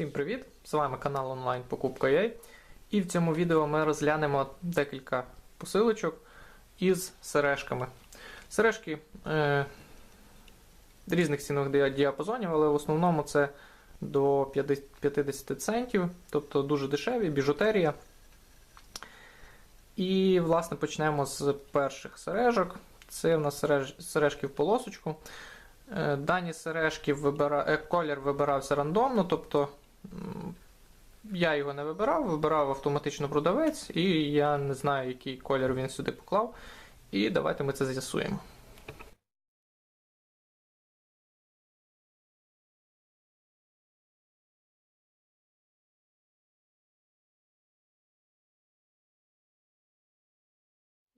Всім привіт! З вами канал онлайн Покупка.ua і в цьому відео ми розглянемо декілька посилочок із сережками. Сережки е, різних цінових діапазонів, але в основному це до 50 центів, тобто дуже дешеві, біжутерія. І, власне, почнемо з перших сережок. Це в нас сереж, сережки в полосочку. Е, Дані сережки вибира... е, колір вибирався рандомно, тобто я його не вибирав, вибирав автоматично продавець, і я не знаю, який колір він сюди поклав. І давайте ми це з'ясуємо.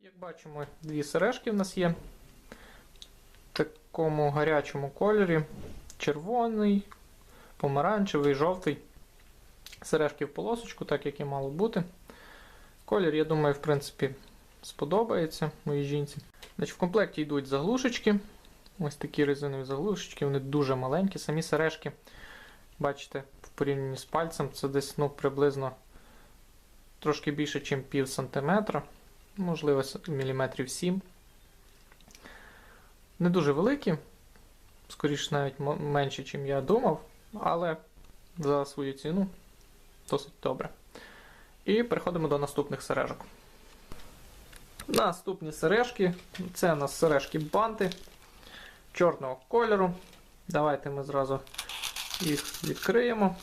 Як бачимо, дві сережки в нас є. В такому гарячому кольорі. Червоний, помаранчевий, жовтий. Сережки в полосочку, так як і мало бути. Колір, я думаю, в принципі, сподобається моїй жінці. Значить, В комплекті йдуть заглушечки. Ось такі резинові заглушечки, вони дуже маленькі. Самі сережки, бачите, в порівнянні з пальцем, це десь ну, приблизно трошки більше, ніж пів сантиметра, можливо, міліметрів 7. Не дуже великі, скоріше навіть м- менше, ніж я думав, але за свою ціну досить добре. І переходимо до наступних сережок. Наступні сережки. Це у нас сережки банти чорного кольору. Давайте ми зразу їх відкриємо.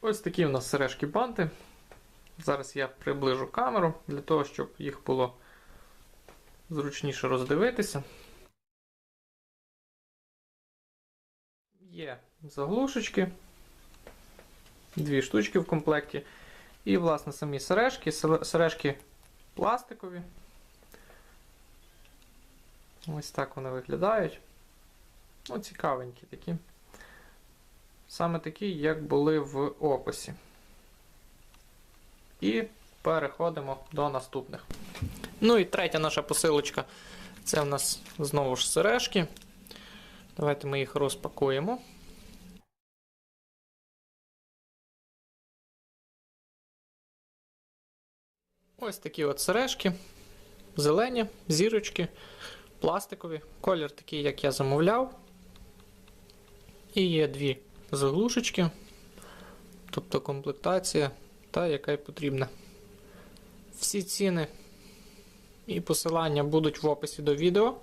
Ось такі у нас сережки банти. Зараз я приближу камеру для того, щоб їх було зручніше роздивитися. Є заглушечки, дві штучки в комплекті. І, власне, самі сережки. Сережки пластикові. Ось так вони виглядають. Ну, цікавенькі такі. Саме такі, як були в описі. І переходимо до наступних. Ну і третя наша посилочка. Це в нас знову ж сережки. Давайте ми їх розпакуємо. Ось такі от сережки. Зелені, зірочки, пластикові. Колір такий, як я замовляв. І є дві заглушечки, тобто комплектація, та яка й потрібна. Всі ціни і посилання будуть в описі до відео.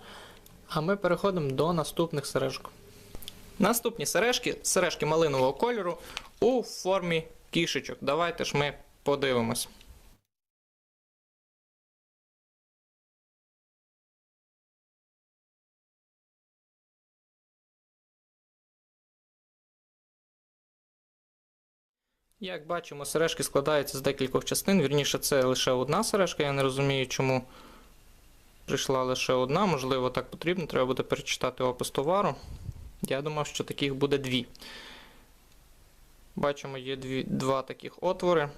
А ми переходимо до наступних сережок. Наступні сережки сережки малинового кольору у формі кішечок. Давайте ж ми подивимось. Як бачимо, сережки складаються з декількох частин. Вірніше, це лише одна сережка. Я не розумію, чому прийшла лише одна. Можливо, так потрібно. Треба буде перечитати опис товару. Я думав, що таких буде дві. Бачимо, є дві, два таких отвори.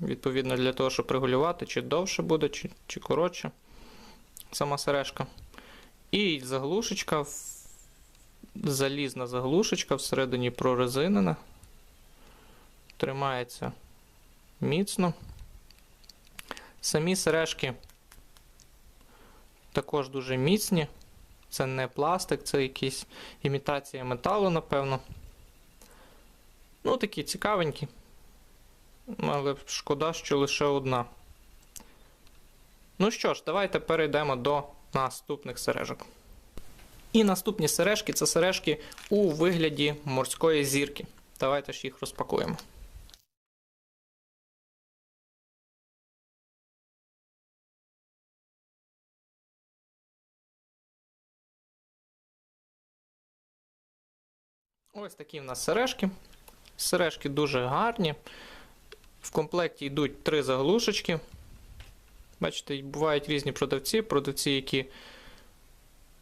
Відповідно, для того, щоб регулювати, чи довше буде, чи, чи коротше сама сережка. І заглушечка, залізна заглушечка, всередині прорезинена. Тримається міцно. Самі сережки також дуже міцні. Це не пластик, це якась імітація металу, напевно. Ну, такі цікавенькі. Але шкода, що лише одна. Ну що ж, давайте перейдемо до наступних сережок. І наступні сережки це сережки у вигляді морської зірки. Давайте ж їх розпакуємо. Ось такі в нас сережки. Сережки дуже гарні. В комплекті йдуть три заглушечки. Бачите, бувають різні продавці, продавці, які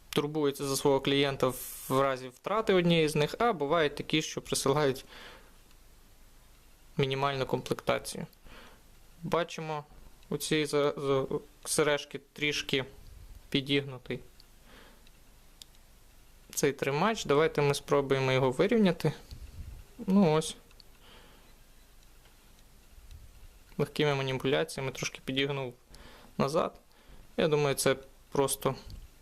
турбуються за свого клієнта в разі втрати однієї з них, а бувають такі, що присилають мінімальну комплектацію. Бачимо, у за- сережки трішки підігнутий цей тримач. Давайте ми спробуємо його вирівняти. Ну ось. Легкими маніпуляціями трошки підігнув назад. Я думаю, це просто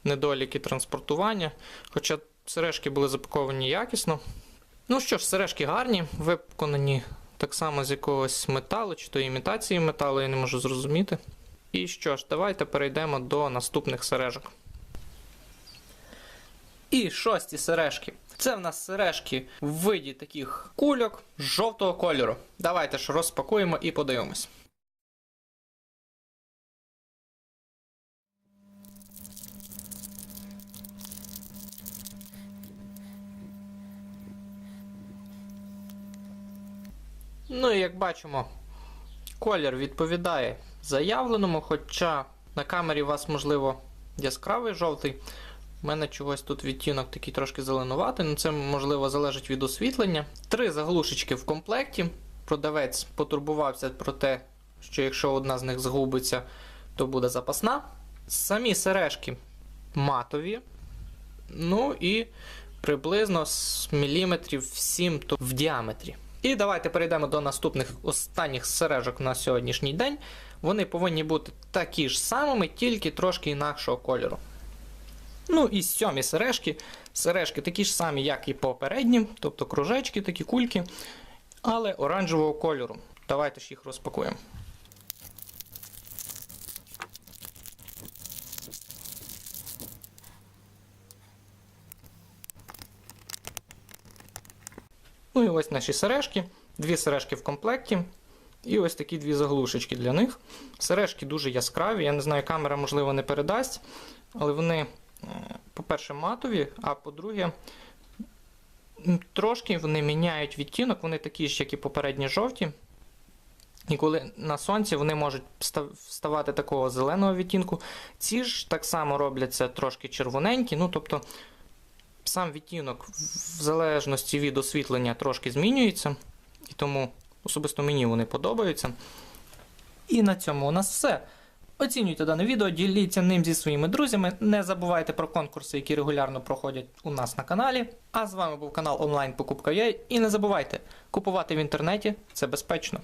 недоліки транспортування. Хоча сережки були запаковані якісно. Ну що ж, сережки гарні, виконані так само з якогось металу, чи то імітації металу, я не можу зрозуміти. І що ж, давайте перейдемо до наступних сережок. І шості сережки. Це в нас сережки в виді таких кульок жовтого кольору. Давайте ж розпакуємо і подивимось. Ну і як бачимо, колір відповідає заявленому, хоча на камері у вас, можливо, яскравий жовтий. У мене чогось тут відтінок такий трошки зеленуватий, ну це можливо залежить від освітлення. Три заглушечки в комплекті. Продавець потурбувався про те, що якщо одна з них згубиться, то буде запасна. Самі сережки матові. Ну і приблизно з міліметрів 7 то в діаметрі. І давайте перейдемо до наступних останніх сережок на сьогоднішній день. Вони повинні бути такі ж самими, тільки трошки інакшого кольору. Ну і сьомі сережки. Сережки такі ж самі, як і попередні, тобто кружечки, такі кульки, але оранжевого кольору. Давайте ж їх розпакуємо. Ну і ось наші сережки. Дві сережки в комплекті. І ось такі дві заглушечки для них. Сережки дуже яскраві. Я не знаю, камера, можливо, не передасть, але вони, по-перше, матові, а по-друге, трошки вони міняють відтінок, вони такі ж, як і попередні жовті. І коли на сонці вони можуть ста- ставати такого зеленого відтінку. Ці ж так само робляться трошки червоненькі. Ну, тобто, сам відтінок в залежності від освітлення трошки змінюється. І тому особисто мені вони подобаються. І на цьому у нас все. Оцінюйте дане відео, діліться ним зі своїми друзями. Не забувайте про конкурси, які регулярно проходять у нас на каналі. А з вами був канал онлайн Покупка.ua. І не забувайте, купувати в інтернеті це безпечно.